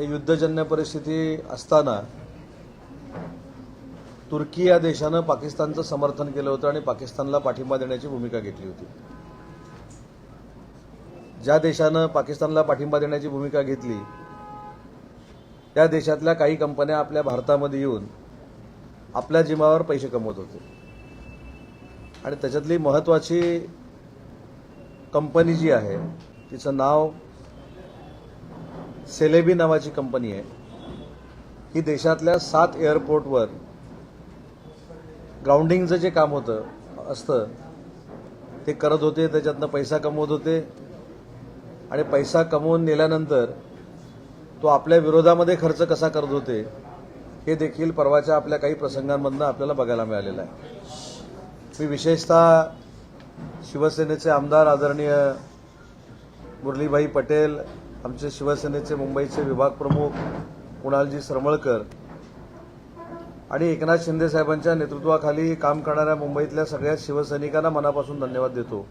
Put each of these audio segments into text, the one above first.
हे युद्धजन्य परिस्थिती असताना तुर्की या देशानं पाकिस्तानचं समर्थन केलं होतं आणि पाकिस्तानला पाठिंबा देण्याची भूमिका घेतली होती. ज्या देशानं पाकिस्तानला पाठिंबा देण्याची भूमिका घेतली त्या देशातल्या काही कंपन्या आपल्या भारतामध्ये येऊन आपल्या जिमावर पैसे कमवत होते. आणि त्याच्यातली महत्त्वाची कंपनी जी आहे तिचं नाव सेलेबी नावाची कंपनी आहे. ही देशातल्या सात एअरपोर्टवर ग्राउंडिंगचं जे काम होतं असतं ते करत होते त्याच्यातनं पैसा कमवत होते. आणि पैसा कमवून नेल्यानंतर तो आपल्या विरोधामध्ये खर्च कसा करत होते हे देखील परवाच्या आपल्या काही प्रसंगांमधनं आपल्याला बघायला मिळालेलं आहे. मी विशेषतः शिवसेनेचे आमदार आदरणीय मुरलीभाई पटेल आमचे शिवसेनेचे मुंबईचे विभाग प्रमुख कुणालजी सरमळकर आणि एकनाथ शिंदे साहेबांच्या नेतृत्वाखाली काम करणाऱ्या मुंबईतल्या सगळ्या शिवसैनिकांना मनापासून धन्यवाद देतो.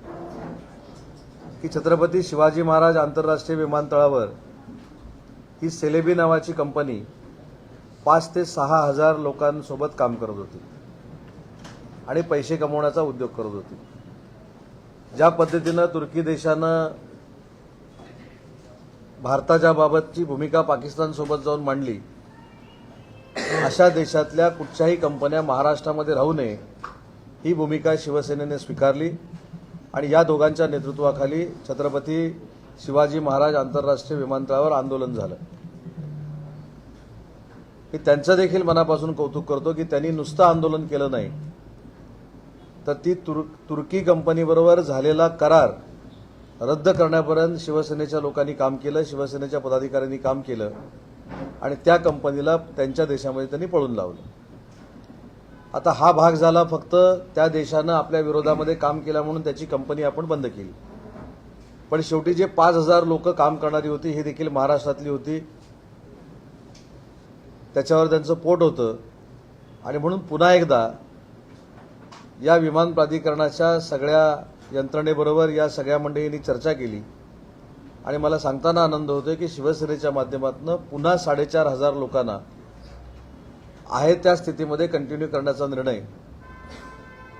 की छत्रपती शिवाजी महाराज आंतरराष्ट्रीय विमानतळावर ही सेलेबी नावाची कंपनी पाच ते सहा हजार लोकांसोबत काम करत होती आणि पैसे कमवण्याचा उद्योग करत होती. ज्या पद्धतीनं तुर्की देशानं भारताच्या बाबतची भूमिका पाकिस्तानसोबत जाऊन मांडली अशा देशातल्या कुठच्याही कंपन्या महाराष्ट्रामध्ये राहू नये ही भूमिका शिवसेनेने स्वीकारली आणि या दोघांच्या नेतृत्वाखाली छत्रपती शिवाजी महाराज आंतरराष्ट्रीय विमानतळावर आंदोलन झालं. मी त्यांचं देखील मनापासून कौतुक करतो की त्यांनी नुसतं आंदोलन केलं नाही तर ती तुर तुर्की कंपनीबरोबर झालेला करार रद्द करण्यापर्यंत शिवसेनेच्या लोकांनी काम केलं शिवसेनेच्या पदाधिकाऱ्यांनी काम केलं आणि त्या कंपनीला त्यांच्या देशामध्ये त्यांनी पळून लावलं. आता हा भाग झाला फक्त त्या देशानं आपल्या विरोधामध्ये काम केलं म्हणून त्याची कंपनी आपण बंद केली. पण शेवटी जे पाच हजार लोक काम करणारी होती ही देखील महाराष्ट्रातली होती. त्याच्यावर त्यांचं पोट होतं. आणि म्हणून पुन्हा एकदा या विमान प्राधिकरणाच्या सगळ्या यंत्रणेबरोबर या सगळ्या मंडळींनी चर्चा केली. आणि मला सांगताना आनंद होतोय की शिवसेनेच्या माध्यमातून पुन्हा साडेचार हजार लोकांना आहे त्या स्थितीमध्ये कंटिन्यू करण्याचा निर्णय.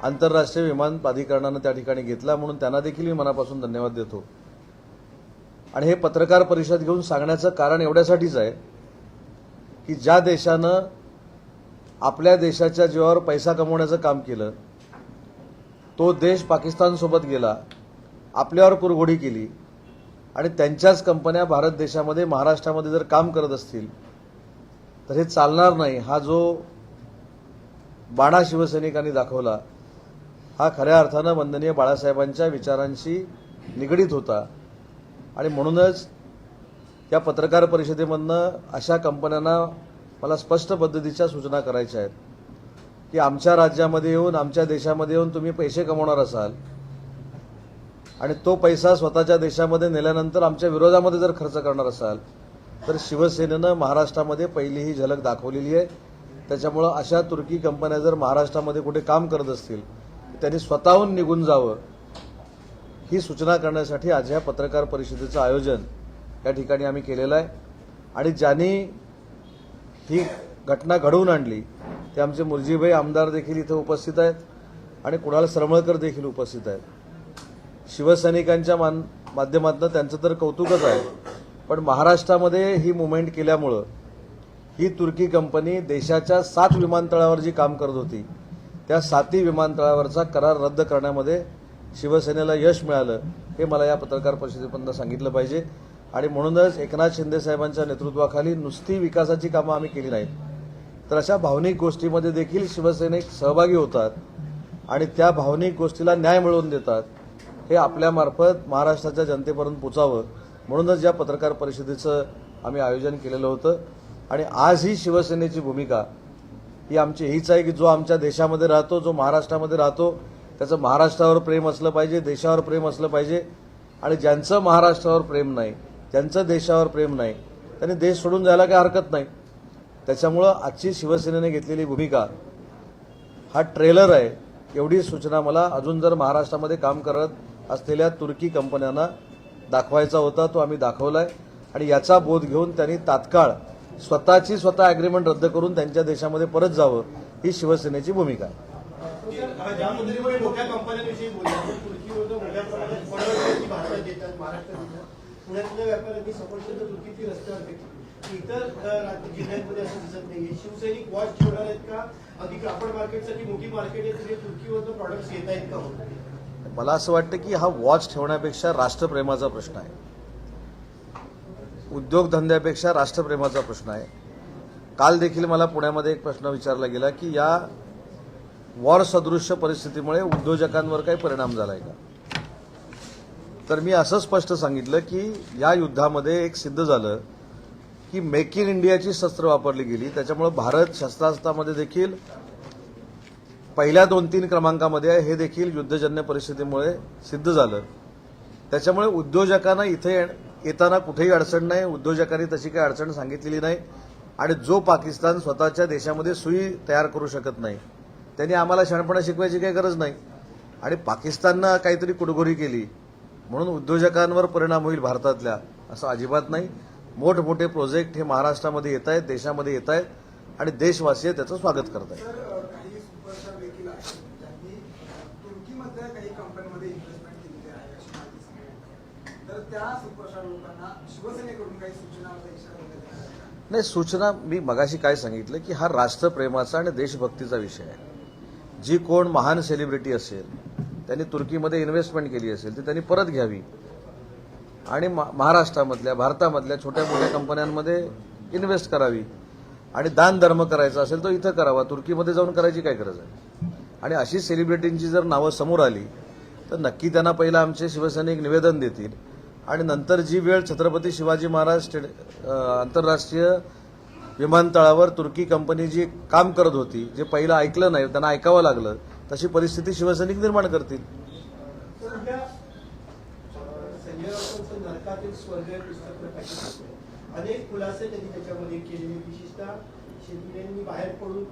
आंतरराष्ट्रीय विमान प्राधिकरणानं त्या ठिकाणी घेतला म्हणून त्यांना देखील मी मनापासून धन्यवाद देतो. आणि हे पत्रकार परिषद घेऊन सांगण्याचं कारण एवढ्यासाठीच आहे की ज्या देशानं आपल्या देशाच्या जीवावर पैसा कमवण्याचं काम केलं तो देश पाकिस्तानसोबत गेला आपल्यावर कुरघोडी केली आणि त्यांच्याच कंपन्या भारत देशामध्ये महाराष्ट्रामध्ये जर काम करत असतील तर हे चालणार नाही. हा जो बाणा शिवसैनिकांनी दाखवला हा खऱ्या अर्थानं वंदनीय बाळासाहेबांच्या विचारांशी निगडीत होता. आणि म्हणूनच या पत्रकार परिषदेमधनं अशा कंपन्यांना मला स्पष्ट पद्धतीच्या सूचना करायच्या आहेत. की आमच्या राज्यामध्ये येऊन आमच्या देशामध्ये येऊन तुम्ही पैसे कमवणार असाल आणि तो पैसा स्वतःच्या देशामध्ये नेल्यानंतर आमच्या विरोधामध्ये जर खर्च करणार असाल तर शिवसेनेनं महाराष्ट्रामध्ये पहिली ही झलक दाखवलेली आहे. त्याच्यामुळं अशा तुर्की कंपन्या जर महाराष्ट्रामध्ये कुठे काम करत असतील त्यांनी स्वतःहून निघून जावं ही सूचना करण्यासाठी आज ह्या पत्रकार परिषदेचं आयोजन या ठिकाणी आम्ही केलेलं आहे. आणि ज्यांनी ही घटना घडवून आणली ते आमचे मुरजीभाई आमदार देखील इथं उपस्थित आहेत आणि कुणाल सरमळकर देखील उपस्थित आहेत. शिवसैनिकांच्या मान माध्यमातून त्यांचं तर कौतुकच आहे. पण महाराष्ट्रामध्ये ही मुवमेंट केल्यामुळं ही तुर्की कंपनी देशाच्या सात विमानतळावर जी काम करत होती त्या साती विमानतळावरचा करार रद्द करण्यामध्ये शिवसेनेला यश मिळालं हे मला या पत्रकार परिषदेपर्यंत सांगितलं पाहिजे. आणि म्हणूनच एकनाथ शिंदे साहेबांच्या नेतृत्वाखाली नुसती विकासाची कामं आम्ही केली नाहीत. तर अशा भावनिक गोष्टीमध्ये देखील शिवसैनिक सहभागी होतात आणि त्या भावनिक गोष्टीला न्याय मिळवून देतात हे आपल्यामार्फत महाराष्ट्राच्या जनतेपर्यंत पोचावं. म्हणूनच या पत्रकार परिषदेचं आम्ही आयोजन केलेलं होतं. आणि आज ही शिवसेनेची भूमिका ही आमची हीच आहे की जो आमच्या देशामध्ये राहतो जो महाराष्ट्रामध्ये राहतो त्याचं महाराष्ट्रावर प्रेम असलं पाहिजे देशावर प्रेम असलं पाहिजे. आणि ज्यांचं महाराष्ट्रावर प्रेम नाही ज्यांचं देशावर प्रेम नाही त्यांनी देश सोडून जायला काही हरकत नाही. त्याच्यामुळं आजची शिवसेनेने घेतलेली भूमिका हा ट्रेलर आहे एवढी सूचना मला अजून जर महाराष्ट्रामध्ये काम करत असलेल्या तुर्की कंपन्यांना दाखवायचा होता तो आम्ही दाखवला आहे आणि याचा बोध घेऊन त्यांनी तात्काळ स्वतःची स्वतः अग्रीमेंट रद्द करून त्यांच्या देशामध्ये परत जावं ही शिवसेनेची भूमिका आहे. ज्या इतर जिल्ह्यांमध्ये असं दिसत नाहीये. शिवसैनिक वॉच ठेवणार आहेत का? अधिक कापड मार्केटसाठी मोठी मार्केट आहे तिथे तुर्कीवरनं प्रॉडक्ट्स येत आहेत का हो? मला असं वाटतं की हा वॉच ठेवण्यापेक्षा राष्ट्रप्रेमाचा प्रश्न आहे. उद्योगधंद्यापेक्षा राष्ट्रप्रेमाचा प्रश्न आहे. काल देखील मला पुण्यामध्ये एक प्रश्न विचारला गेला की या वॉर सदृश्य परिस्थितीमुळे उद्योजकांवर काही परिणाम झाला आहे का? तर मी असं स्पष्ट सांगितलं की या युद्धामध्ये एक सिद्ध झालं की मेक इन इंडियाची शस्त्र वापरली गेली. त्याच्यामुळे भारत शस्त्रास्त्रामध्ये देखील पहिल्या दोन तीन क्रमांकामध्ये आहे. हे देखील युद्धजन्य परिस्थितीमुळे सिद्ध झालं. त्याच्यामुळे उद्योजकांना इथे येताना कुठेही अडचण नाही. उद्योजकांनी तशी काही अडचण सांगितलेली नाही. आणि जो पाकिस्तान स्वतःच्या देशामध्ये सुई तयार करू शकत नाही त्यांनी आम्हाला शहाणपणा शिकवायची काही गरज नाही. आणि पाकिस्ताननं काहीतरी कुडघोरी केली म्हणून उद्योजकांवर परिणाम होईल भारतातल्या असं अजिबात नाही. मोठमोठे प्रोजेक्ट हे महाराष्ट्रामध्ये येत आहेत देशामध्ये येत आहेत आणि देशवासीय त्याचं स्वागत करत आहेत? नाही सूचना मी मगाशी काय सांगितलं की हा राष्ट्रप्रेमाचा आणि देशभक्तीचा विषय आहे. जी कोण महान सेलिब्रिटी असेल त्यांनी तुर्कीमध्ये इन्व्हेस्टमेंट केली असेल ती त्यांनी परत घ्यावी. आणि मा- महाराष्ट्रामधल्या भारतामधल्या छोट्या मोठ्या कंपन्यांमध्ये इन्व्हेस्ट करावी. आणि दान धर्म करायचा असेल तो इथं करावा. तुर्कीमध्ये जाऊन करायची काय गरज आहे? आणि अशी सेलिब्रिटींची जर नावं समोर आली तर नक्की त्यांना पहिलं आमचे शिवसैनिक निवेदन देतील. आणि नंतर जी वेळ छत्रपती शिवाजी महाराज स्टेड आंतरराष्ट्रीय विमानतळावर तुर्की कंपनी जी काम करत होती जे पहिलं ऐकलं नाही त्यांना ऐकावं लागलं तशी परिस्थिती शिवसैनिक निर्माण करतील. राऊतांचं नरकातील स्वर्ग हे पुस्तक प्रकाशित. अनेक खुलासे त्यांनी त्याच्यामध्ये केलेले विशेषतः शेतकऱ्यांनी बाहेर पडून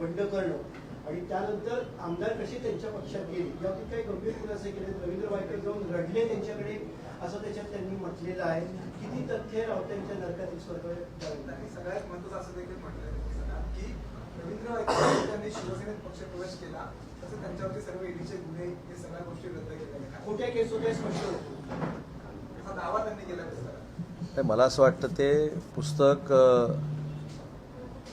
बंड करणं आणि त्यानंतर आमदार कसे त्यांच्या पक्षात गेले यावरती काही गंभीर खुलासे केले रवींद्र वायकर जाऊन रडले त्यांच्याकडे असं त्याच्यात त्यांनी म्हटलेलं आहे. किती तथ्य राऊतांच्या नरकातील स्वर्ग त्यांनी सगळ्यात महत्वाचं असं देखील पुस्तकात की रवींद्र वायकर यांनी शिवसेनेत पक्ष प्रवेश केला तसं त्यांच्यावरती सर्व ईडीचे गुन्हे हे सगळ्या गोष्टी रद्द आहेत. खोट्या केस होत्या स्पष्ट होतो. मला असं वाटतं ते पुस्तक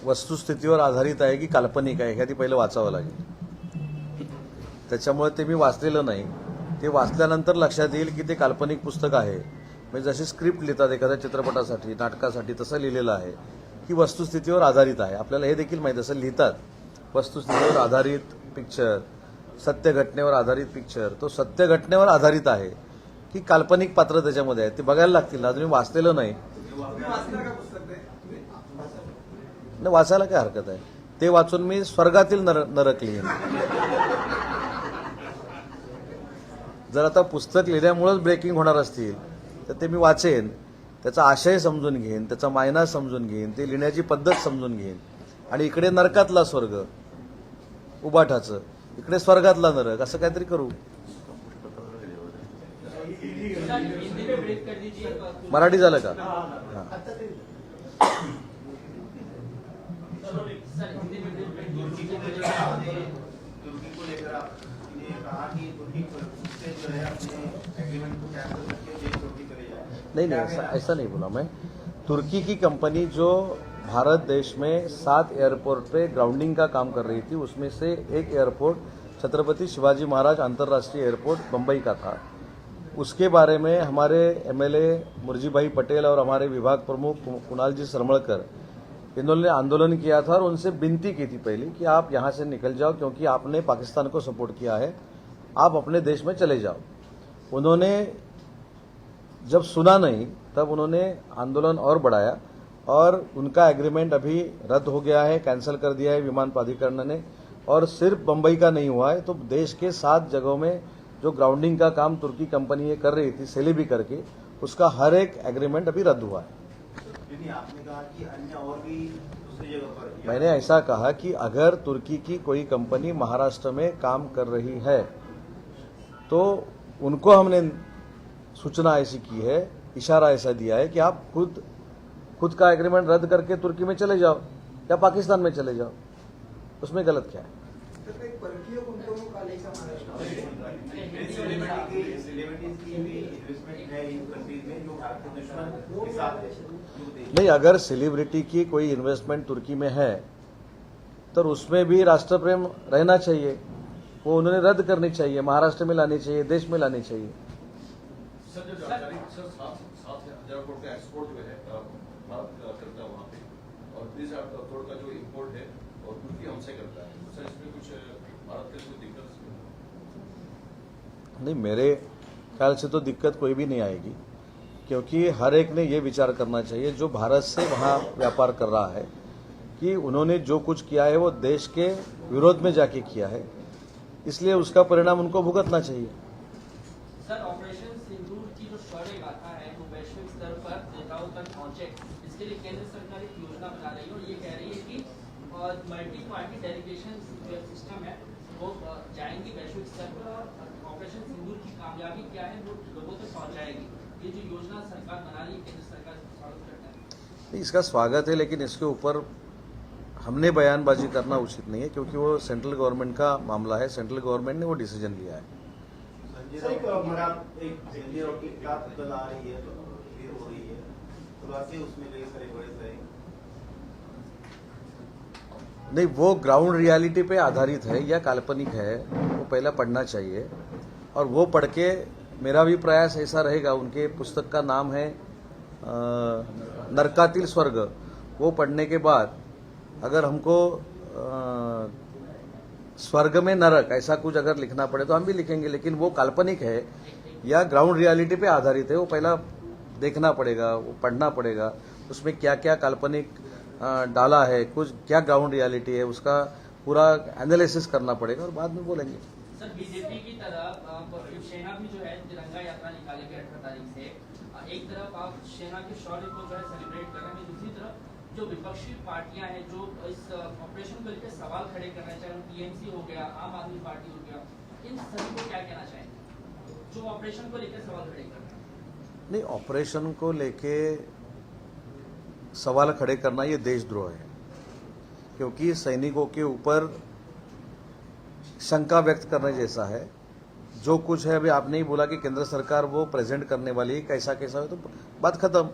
वस्तुस्थितीवर आधारित आहे की काल्पनिक आहे ह्या ती पहिलं वाचावं लागेल. त्याच्यामुळे ते मी वाचलेलं नाही. ते वाचल्यानंतर लक्षात येईल की ते काल्पनिक पुस्तक आहे. म्हणजे जशी स्क्रिप्ट लिहितात एखाद्या चित्रपटासाठी नाटकासाठी तसं लिहिलेलं आहे. की वस्तुस्थितीवर आधारित आहे. आपल्याला हे देखील माहीत असं लिहितात. वस्तुस्थितीवर आधारित पिक्चर सत्य घटनेवर आधारित पिक्चर तो सत्य घटनेवर आधारित आहे. ही काल्पनिक पात्र त्याच्यामध्ये आहेत. ते बघायला लागतील ना तुम्ही वाचलेलं नाही. नाही वाचायला काय हरकत आहे? ते वाचून मी स्वर्गातील नर नरक लिहीन. जर आता पुस्तक लिहिल्यामुळेच ब्रेकिंग होणार असतील तर ते मी वाचेन. त्याचा आशय समजून घेईन त्याचा मायना समजून घेईन ते लिहिण्याची पद्धत समजून घेईन. आणि इकडे नरकातला स्वर्ग उबाठाचं इकडे स्वर्गातला नरक असं काहीतरी करू हिंदी में ब्रेक कर दीजिए मराठी झालं का? हां आता ते सर हिंदी में ब्रेक तुर्की को लेकर आपने तुर्की को लेकर आपने कहा कि तुर्की से जो है अपने एग्रीमेंट को कैंसिल करके देश छोड़ती करे जाए नहीं नहीं ऐसा ऐसा नहीं बोला मैं। तुर्की की कंपनी जो भारत देश में सात एयरपोर्ट पे ग्राउंडिंग का काम कर रही थी उसमें से एक एयरपोर्ट छत्रपति शिवाजी महाराज अंतर्राष्ट्रीय एयरपोर्ट बम्बई का था। उसके बारे में हमारे एमएलए मुरजी भाई पटेल और हमारे विभाग प्रमुख कुणाल जी सरमड़कर इन्होंने आंदोलन किया था और उनसे विनती की थी पहले कि आप यहाँ से निकल जाओ क्योंकि आपने पाकिस्तान को सपोर्ट किया है। आप अपने देश में चले जाओ। उन्होंने जब सुना नहीं, तब उन्होंने आंदोलन और बढ़ाया और उनका एग्रीमेंट अभी रद्द हो गया है कैंसिल कर दिया है विमान प्राधिकरण ने। और सिर्फ़ बम्बई का नहीं हुआ है तो देश के सात जगहों में जो ग्राउंडिंग का काम तुर्की कंपनी ये कर रही थी सेलेबी करके उसका हर एक एग्रीमेंट अभी रद्द हुआ है। आपने कहा कि अन्य और भी दूसरी जगह पर मैंने ऐसा कहा कि अगर तुर्की की कोई कंपनी महाराष्ट्र में काम कर रही है तो उनको हमने सूचना ऐसी की है इशारा ऐसा दिया है कि आप खुद खुद का एग्रीमेंट रद्द करके तुर्की में चले जाओ या पाकिस्तान में चले जाओ। उसमें गलत क्या है। नहीं, अगर सेलिब्रिटी की कोई इन्वेस्टमेंट तुर्की में है तो उसमें भी राष्ट्र प्रेम रहना चाहिए। वो उन्होंने रद्द करनी चाहिए, महाराष्ट्र में लानी चाहिए, देश में लानी चाहिए। सर, जो जानकारी, सर, सात सात हज़ार का एक्सपोर्ट जो है भारत करता है वहाँ पे, और है है। सर, इसमें कुछ भारत के दिक्कत नहीं, मेरे ख्याल से तो दिक्कत कोई भी नहीं आएगी, क्योंकि हर एक ने ये विचार करना चाहिए, जो भारत से वहाँ व्यापार कर रहा है, कि उन्होंने जो कुछ किया है वो देश के विरोध में जाके किया है। इसलिए उसका परिणाम उनको भुगतना चाहिए। सर, ऑपरेशन सिंदूर की जो है, वो वैश्विक स्तर पर नेताओं तक पहुँचे। इसके लिए केंद्र सरकार एक योजना बना रही है और ये कह रही है कि मल्टी पार्टी डेलीगेशन सिस्टम है, वो जाएँगी वैश्विक स्तर पर। ऑपरेशन सिंदूर की कामयाबी क्या है वो लोगों तक पहुंचाएगी। ये जो योजना सरकार बना रही है केंद्र सरकार इसका स्वागत करता है। इसका स्वागत है लेकिन इसके ऊपर हमने बयानबाजी करना उचित नहीं है क्योंकि वो सेंट्रल गवर्नमेंट का मामला है। सेंट्रल गवर्नमेंट ने वो डिसीज़न लिया है। तो हो है। सारे नहीं वो ग्राउंड रियलिटी पे आधारित है या काल्पनिक है वो पहला पढ़ना चाहिए। और वो पढ़ के मेरा भी प्रयास ऐसा रहेगा, उनके पुस्तक का नाम है नरकातील स्वर्ग। वो पढ़ने के बाद अगर हमको स्वर्ग में नरक ऐसा कुछ अगर लिखना पड़े तो हम भी लिखेंगे, लेकिन वो काल्पनिक है या ग्राउंड रियलिटी पे आधारित है, वो पहला देखना पड़ेगा, वो पढ़ना पड़ेगा। उसमें क्या क्या काल्पनिक डाला है, कुछ क्या ग्राउंड रियलिटी है, उसका पूरा एनालिसिस करना पड़ेगा और बाद में बोलेंगे। सर बीजेपी की तरफ़ भी जो है तिरंगा यात्रा निकालेगी अठारह तारीख से। एक तरफ़ आप सेना के शौर्य को जो है सेलिब्रेट कर रहे हैं, दूसरी तरफ़ जो विपक्षी पार्टियाँ हैं, जो इस ऑपरेशन को लेकर सवाल खड़े करना चाहे टीएमसी हो गया, आम आदमी पार्टी हो गया, इन सभी को क्या कहना चाहेंगे? जो ऑपरेशन को लेकर सवाल खड़े कर नहीं ऑपरेशन को लेके सवाल खड़े करना ये देशद्रोह है, क्योंकि सैनिकों के ऊपर शंका व्यक्त करने जैसा है। जो कुछ है अभी आपने ही बोला कि केंद्र सरकार वो प्रेजेंट करने वाली है कैसा कैसा है तो बात खत्म।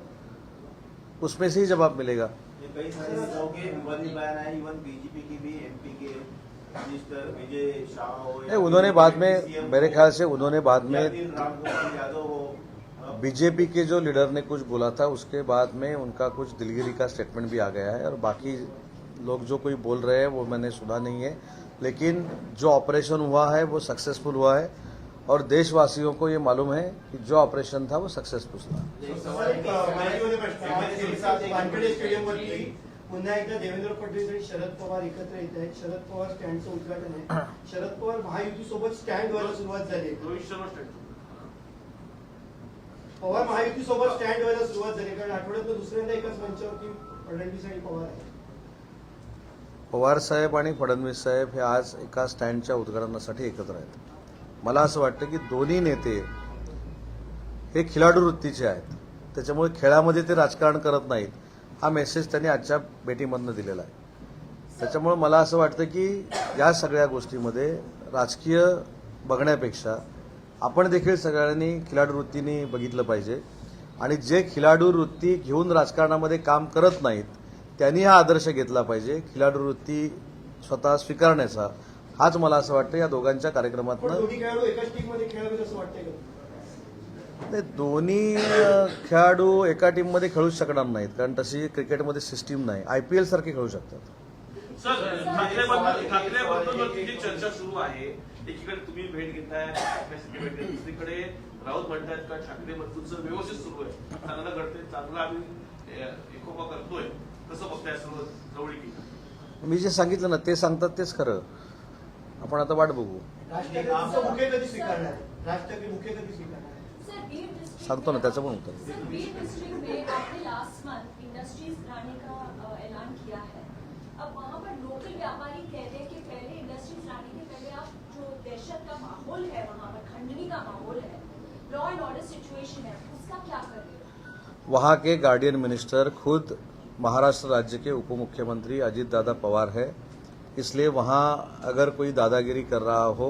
उसमें से ही जवाब मिलेगा। ये कई सारे नेताओं के विवाद बयान आए इवन बीजेपी की भी एमपी के मिनिस्टर विजय शाह उन्होंने बाद में मेरे ख्याल से उन्होंने बाद में बीजेपी के जो लीडर ने कुछ बोला था उसके बाद में उनका कुछ दिलगिरी का स्टेटमेंट भी आ गया है और बाकी लोग जो कोई बोल रहे हैं वो मैंने सुना नहीं है। लेकिन जो ऑपरेशन हुआ है वो सक्सेसफुल हुआ है। और देशवासियों को ये मालूम है कि जो ऑपरेशन था वो सक्सेसफुल था। आहे. पुन्हा एकदा देवेंद्र फडणवीस आणि शरद पवार एकत्र येत आहेत. शरद पवार स्टँडचं उद्घाटन आहे. शरद पवार महायुतीसोबत स्टँड व्हायला सुरुवात झाली आहे. रोहित शर्मा स्टेट पवार महायुतीसोबत स्टँड व्हायला सुरुवात झाली कारण आठवड्यात दुसऱ्यांदा एकाच मंचावरती फडणवीस आणि पवार आहेत. पवार साहेब आणि फडणवीस साहेब हे आज एका स्टँडच्या उद्घाटनासाठी एकत्र आहेत. मला असं वाटतं की दोन्ही नेते हे खिलाडू वृत्तीचे आहेत. त्याच्यामुळे खेळामध्ये ते राजकारण करत नाहीत. हा मेसेज त्यांनी आजच्या भेटीमधनं दिलेला आहे. त्याच्यामुळे मला असं वाटतं की या सगळ्या गोष्टीमध्ये राजकीय बघण्यापेक्षा आपण देखील सगळ्यांनी खिलाडू वृत्तीने बघितलं पाहिजे. आणि जे खिलाडू वृत्ती घेऊन राजकारणामध्ये काम करत नाहीत त्यांनी हा आदर्श घेतला पाहिजे. खिलाडू वृत्ती स्वतः स्वीकारण्याचा. हाच मला असं वाटतं या दोघांच्या कार्यक्रमातनं. दोन्ही खेळाडू एका टीममध्ये खेळूच शकणार नाहीत. कारण तशी क्रिकेटमध्ये सिस्टीम नाही. आय पी एल सारखे खेळू शकतात. सर ठाकरे जी चर्चा सुरू आहे एकीकडे तुम्ही भेट घेताय दुसरीकडे राऊत म्हणतायत का ठाकरे बंधूंचं व्यवस्थित सुरू आहे. चांगलं घडतंय चांगलं आम्ही एकोपा करतोय. कसं बघताय सर्व जवळीकी मी जे सांगितलं ना ते सांगतात तेच खरं. आपण आता वाट बघू. सांगतो ना त्याचं पण उत्तर. सर बीड डिस्ट्रिक्ट में आपने लास्ट मंथ इंडस्ट्रीज लाने का अ, ऐलान किया है. अब वहाँ पर लोकल व्यापारी कहते हैं कि पहले इंडस्ट्रीज लाने के पहले आप जो दहशत का माहौल है वहाँ पर खंडनी का माहौल है लॉ एंड ऑर्डर सिचुएशन है उसका क्या कर रहे हो? वहाँ के गार्डियन मिनिस्टर खुद महाराष्ट्र राज्य के उप मुख्यमंत्री अजीत दादा पवार है इसलिए वहाँ अगर कोई दादागिरी कर रहा हो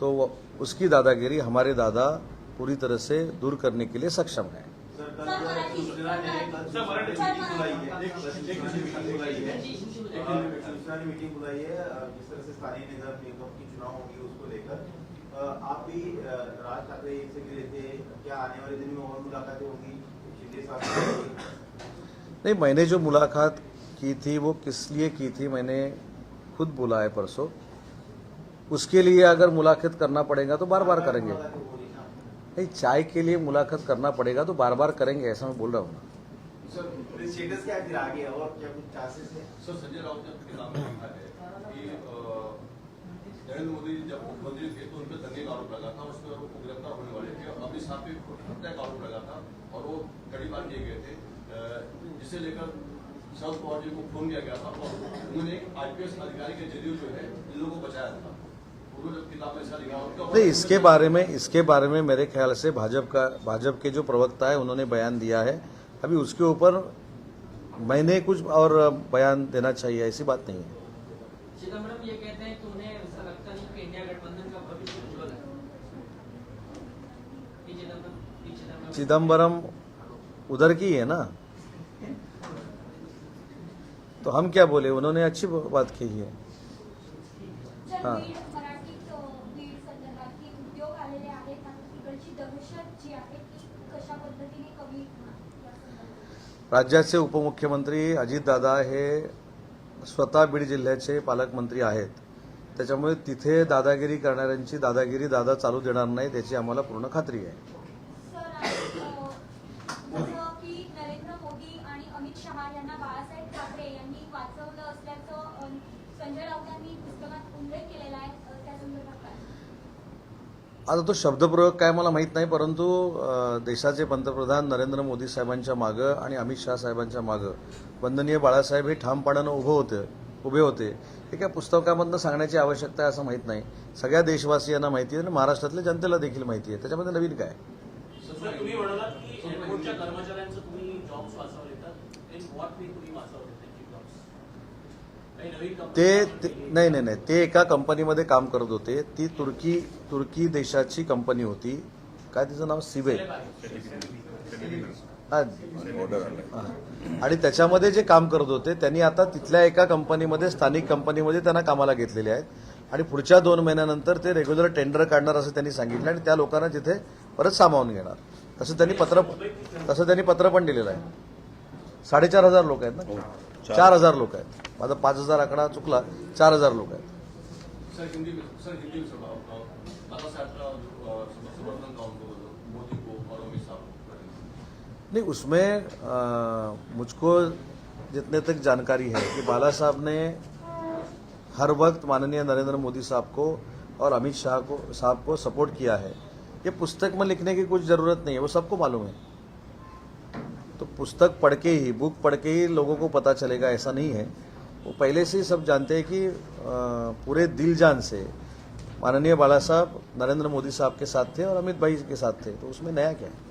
तो वो- उसकी दादागिरी हमारे दादा पूरी तरह से दूर करने के लिए सक्षम है सर कल जो है सूचना ने कल सूचना ने मीटिंग बुलाई है एक एक मीटिंग बुलाई है और सूचना ने मीटिंग बुलाई है अ, जिस तरह से स्थानीय निगम निगम की चुनाव होंगी उसको लेकर अ, आप भी अ, राज ठाकरे से गिरे थे क्या आने वाले दिन में और मुलाकातें होंगी शिंदे साहब से होंगी? नहीं मैंने जो मुलाकात की थी वो किस लिए की थी मैंने खुद बोला है परसों। उसके लिए अगर मुलाकात करना पड़ेगा तो बार बार करेंगे। नहीं चाय के लिए मुलाकात करना पड़ेगा तो बार बार करेंगे ऐसा मैं बोल रहा हूँ ना। सर स्टेटस क्या फिर आगे और क्या कुछ चांसेस सर संजय राउत ने अपनी किताब में लिखा कि नरेंद्र मोदी जब मुख्यमंत्री थे तो उन पर दंगे का आरोप लगा था उस पर वो गिरफ़्तार होने वाले थे। और अमित शाह पे हत्या का आरोप लगा था और वो कड़ी बात किए गए थे जिसे लेकर शरद पवार जी को फ़ोन किया गया था और उन्होंने एक आईपीएस अधिकारी के ज़रिए जो है इन लोगों को बचाया था। नहीं इसके बारे में इसके बारे में मेरे ख्याल से भाजपा का भाजपा के जो प्रवक्ता है उन्होंने बयान दिया है। अभी उसके ऊपर मैंने कुछ और बयान देना चाहिए ऐसी बात नहीं है। चिदम्बरम ये कहते हैं कि उन्हें ऐसा लगता नहीं कि इंडिया गठबंधन का भविष्य उज्जवल है। पी चिदम्बरम पी चिदम्बरम चिदम्बरम उधर की है ना? तो हम क्या बोले? उन्होंने अच्छी बात कही है। हां. राज्याचे उपमुख्यमंत्री अजितदादा हे स्वतः बीड जिल्ह्याचे पालकमंत्री आहेत. त्याच्यामुळे तिथे दादागिरी करणाऱ्यांची दादागिरी दादा चालू देणार नाही त्याची आम्हाला पूर्ण खात्री आहे सर आणि अ, जसं की नरेंद्र मोदी आणि अमित शहा यांना बाळासाहेब ठाकरे यांनी वाचवलं असल्याचं अ, संजय राऊत यांनी पुस्तकात उल्लेख केलेला आहे अ, त्या संदर्भात काय आता तो शब्दप्रयोग काय मला माहीत नाही परंतु देशाचे पंतप्रधान नरेंद्र मोदी साहेबांच्या मागं आणि अमित शाह साहेबांच्या मागं वंदनीय बाळासाहेब हे ठामपणानं उभं होते उभे होते. हे काय पुस्तकामधनं सांगण्याची आवश्यकता आहे असं माहीत नाही. सगळ्या देशवासियांना माहिती आहे आणि महाराष्ट्रातल्या जनतेला देखील माहिती आहे. त्याच्यामध्ये नवीन काय सर तुम्ही म्हणालात की एअरपोर्टच्या कर्मचाऱ्यांचं तुम्ही जॉब्स वाचवले तर इन व्हॉट वे तुम्ही वाचवले त्यांची जॉब्स काही नवीन ते ते- नाही नाही नाही. ते एका कंपनीमध्ये काम करत होते. ती तुर्की तुर्की देशाची कंपनी होती. काय तिचं नाव? सिबे. आणि त्याच्यामध्ये जे काम करत होते त्यांनी आता तिथल्या एका कंपनीमध्ये स्थानिक कंपनीमध्ये त्यांना कामाला घेतलेले आहेत. आणि पुढच्या दोन महिन्यानंतर ते रेग्युलर टेंडर काढणार असं त्यांनी सांगितलं आणि त्या लोकांना तिथे परत सामावून घेणार. तसं त्यांनी पत्र तसं त्यांनी पत्र पण दिलेलं आहे. साडेचार हजार लोक आहेत ना? चार हज़ार लोक आहेत. माझा पाच हज़ार आकडा चुकला चार हज़ार लोक आहेत. को नहीं उसमें मुझको जितने तक जानकारी है कि बाला साहब ने हर वक्त माननीय नरेंद्र मोदी साहब को और अमित शाह को साहब को सपोर्ट किया है। ये पुस्तक में लिखने की कुछ ज़रूरत नहीं है वो सबको मालूम है। तो पुस्तक पढ़ के ही बुक पढ़ के ही लोगों को पता चलेगा, ऐसा नहीं है। वो पहले से ही सब जानते हैं कि पूरे दिल जान से माननीय बाला साहब, नरेंद्र मोदी साहब के साथ थे और अमित भाई के साथ थे। तो उसमें नया क्या है?